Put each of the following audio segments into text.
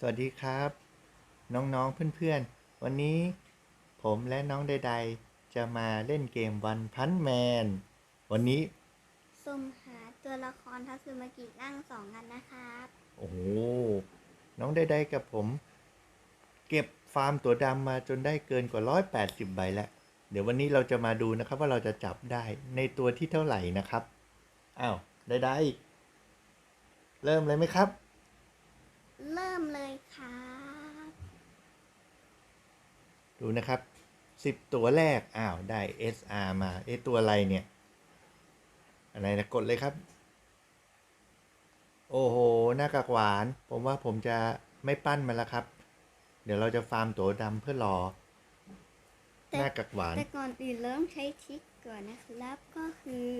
สวัสดีครับ น้องๆเพื่อนๆ วันนี้ผมและน้องใดๆ จะมาเล่นเกมวันพันแมน วันนี้สุ่มหาตัวละครทัศมากินั่งสองกันนะครับ โอ้โห น้องใดๆกับผม เก็บฟาร์มตัวดำมาจนได้เกินกว่า 180 ใบแล้ว เดี๋ยววันนี้เราจะมาดูนะครับว่าเราจะจับได้ในตัวที่เท่าไหร่นะครับ อ้าว ใดๆ เริ่มเลยไหมครับ เริ่มเลยครับดูนะครับสิบตัวแรก อ้าว ได้ SR มา เอะตัวอะไรเนี่ย อะไรนะ กดเลยครับ โอ้โห หน้ากากหวาน ผมว่าผมจะไม่ปั้นมันแล้วครับ เดี๋ยวเราจะฟาร์มตัวดำเพื่อรอ หน้ากากหวาน แต่ก่อนอื่นเริ่มใช้ทริกก่อนนะครับ ก็คือ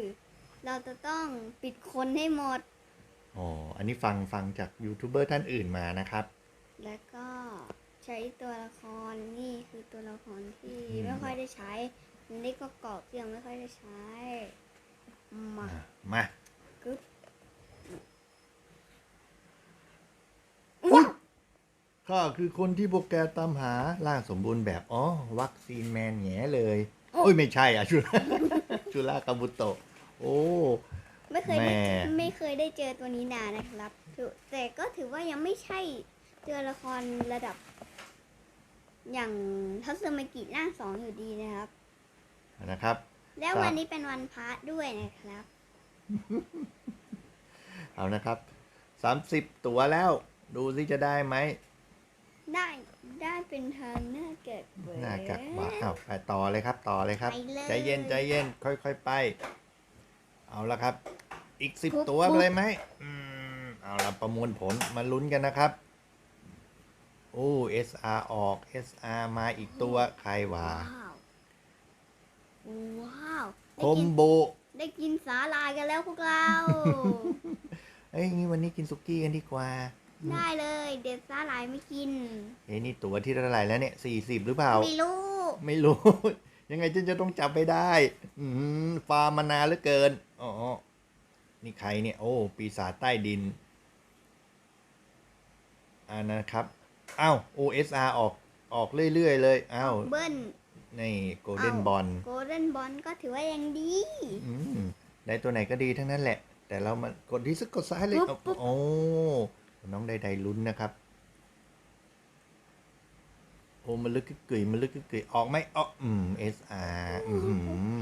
เราจะต้องปิดคนให้หมด อ๋อ อันนี้ฟังฟังจากยูทูบเบอร์ท่านอื่นมานะครับ แล้วก็ใช้ตัวละครนี่คือตัวละครที่อืม ไม่ค่อยได้ใช้นี่ก็กรอบที่ยังไม่ค่อยได้ใช้มาอะมา กึ๊บข้าคือคนที่พวกแกตามหาร่างสมบูรณ์แบบอ๋อวัคซีนแมนแง่เลยโอ้ยไม่ใช่อะชุล ชุลากาบุโตะโอ้ ไม่เคยได้แม่ ไม่เคยได้เจอตัวนี้นานนะครับถือแต่ก็ถือว่ายังไม่ใช่ตัวละครระดับ อย่างทัศมากิร่างสองอยู่ดีนะครับ นะครับ แล้วครับ วันนี้เป็นวันพระด้วยนะครับ เอานะครับสามสิบตัวแล้ว ดูสิจะได้ไหมได้ได้เป็นทางหน้าเกิดเว้ยหน้ากากหวานเอาไปต่อเลยครับ ต่อเลยครับ ไปเลย ใจเย็นใจเย็นค่อย ๆ ไป เอาละครับ อีกสิบปุ๊บตัวปุ๊บเลยไหมอืมเอาละประมวลผลมาลุ้นกันนะครับโอ้ SR ออก SR มาอีกตัวใครวะว้าวว้าวคมโบ ได้กินสาลายกันแล้วพวกเราเอ้ยงี้วันนี้กินสุกี้กันดีกว่า ได้เลย เด็ดสาลายไม่กิน เอ้ยนี่ตัวที่เท่าไหร่แล้วเนี่ยสี่สิบหรือเปล่า ไม่รู้ ไม่รู้ ยังไงฉันจะต้องจับไปได้ อืมฟาร์มมานานเหลือเกิน อ๋อ นี่ใครเนี่ย โอ้ ปีศาจใต้ดินอ่านะครับ อ้าว OSR ออก ออกเรื่อย ๆ เลย อ้าว เบิ้ลนี่โกลเด้นอ้าวบอลโกลเด้นบอลก็ถือว่ายังดีได้ตัวไหนก็ดีทั้งนั้นแหละ แต่เรามากดที่ซึกกดซ้ายเลยปุ๊บปุ๊บโอ้ น้องใดๆลุ้นนะครับโอ้มันลึกกึกกึ๋ยมันลึกกึกกึ๋ยออกไหมอ๋ออืม SR อือหือ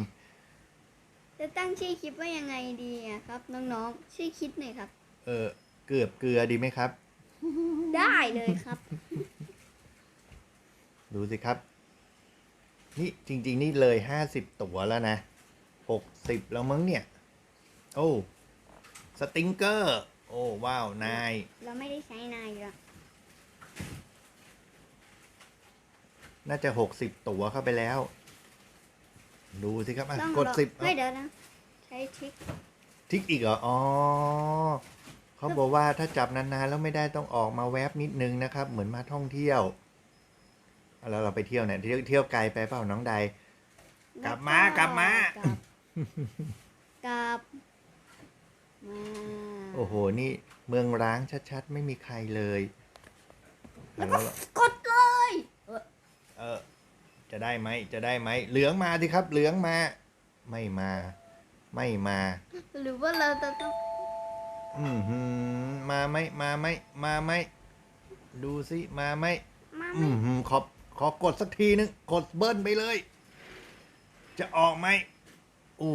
จะตั้งชื่อคลิปว่ายังไงดีอะครับ น้องๆชื่อคลิปหน่อยครับ เออเกือบเกลือดีไหมครับ ได้เลยครับ ดูสิครับ นี่จริง ๆ นี่เลยห้าสิบตัวแล้วนะหกสิบแล้วมั้งเนี่ย โอ้สติงเกอร์ โอ้ว้าวนาย เราไม่ได้ใช้นายอยู่แล้ น่าจะหกสิบตัวเข้าไปแล้ว ดูสิครับอะต้องกดรอสิบเฮ้ยเดี๋ยวนะ ใช้ทริกทิกอีกเหรออ๋อเขาบอกว่าถ้าจับนานๆแล้วไม่ได้ต้องออกมาแวบนิดนึงนะครับ เหมือนมาท่องเที่ยวเอาแล้วเราไปเที่ยวเนี่ยเที่ยวเที่ยวไกลไปเปล่าน้องใด กลับมากลับมา กลับกลับมาโอ้โหนี่เมืองร้างชัดๆ ไม่มีใครเลยแล้วก็แล้วกดเลยเออ เออ จะได้ไหมจะได้ไหมเหลืองมาสิครับ เหลืองมา ไม่มา ไม่มา หรือว่าเราจะต้องอือหือมาไหมมาไหมมาไหมดูสิมาไหมมาไหมอือหือขอขอกดสักทีนึงกดเบิ้ลไปเลย จะออกไหมโอ้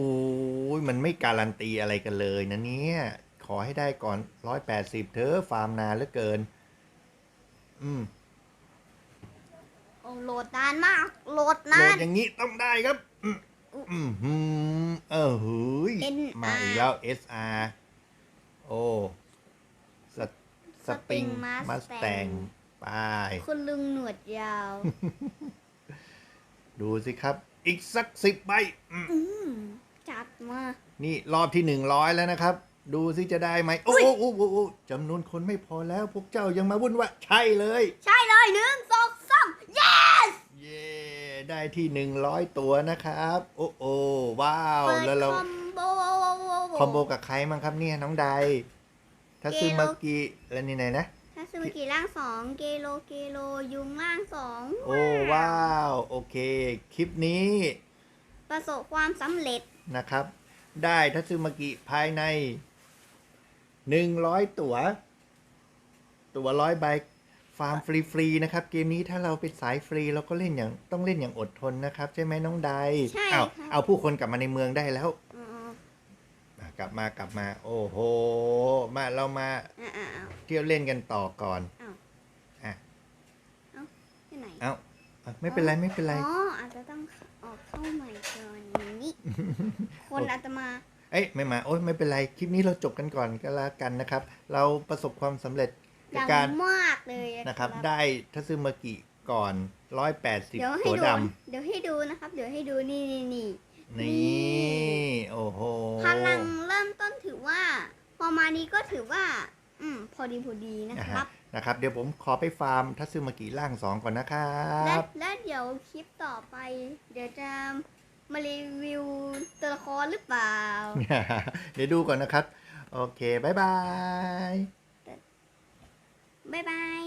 ยมันไม่การันตีอะไรกันเลยนะเนี่ยขอให้ได้ก่อนร้อยแปดสิบเธอะฟาร์มนานเหลือเกิน อืม โอ้โหลดนานมาก โหลดโหลนาดน อย่างนี้ต้องได้ครับอืมอืมหืมเออหืย NR มาอีกแล้ว SR โอ้สสปริง Spring มาสแตง Mustang ไป คุณลุงหนวดยาว ดูสิครับ อีกสักสิบใบอืมอืมจัดมา นี่รอบที่หนึ่งร้อยแล้วนะครับ ดูสิจะได้ไหม โอ้โหโอ้โหโอ้โหจำนวนคนไม่พอแล้ว พวกเจ้ายังมาวุ่นวายใช่เลย ใช่เลยหนึ่งสองสาม yes เย้ได้ที่หนึ่งร้อยตัวนะครับ โอ้โอ้ว้าวเปิดแล้วเราคอมโบคอมโบกับใครมั้งครับเนี่ยน้องใดทัซึมากิแล้วนี่ไหนนะทัศซึมิกิร่างสองเกโลเกโลยุงร่างสองโอ้ว้าว โอเค คลิปนี้ ประสบความสำเร็จนะครับ ได้ทัตสึมากิภายในหนึ่งร้อยตัว ตัวร้อยใบฟาร์มฟรีๆนะครับ เกมนี้ถ้าเราเป็นสายฟรีเราก็เล่นอย่างต้องเล่นอย่างอดทนนะครับ ใช่ไหมน้องไดใช่เอาค่ะเอาผู้คนกลับมาในเมืองได้แล้วอ๋ออะกลับมากลับมา โอ้โห มาเรามาอ่าอ่าอ่าเที่ยวเล่นกันต่อก่อนอ้าวอะที่ไหนเอาอะไม่เป็นไรไม่เป็นไร อ๋ออาจจะต้องออกเข้าใหม่ก่อนนี้ คนอาจจะมา เอ้ยไม่มาโอ้ยไม่เป็นไร คลิปนี้เราจบกันก่อนก็แล้วกันนะครับ เราประสบความสำเร็จอ ในย่างการมากเลยนะครับ ได้ทัตสึมากิก่อน 180เดี๋ยวให้ตัวดูดเดี๋ยวให้ดูนะครับ เดี๋ยวให้ดูนี่นี่นี่ำนี่โอ้โห พลังเริ่มต้นถือว่า พอมานี้ก็ถือว่า อืม พอดีพอดีนะนะคฮะรับ นะครับ เดี๋ยวผมขอไปฟาร์มทัตสึมากิร่างสองก่อนนะครัและบ และเดี๋ยวคลิปต่อไป เดี๋ยวจะมารีวิวตัวละครหรือเปล่า เดี๋ยวดูก่อนนะครับ โอเค บ๊ายบาย บ๊ายบาย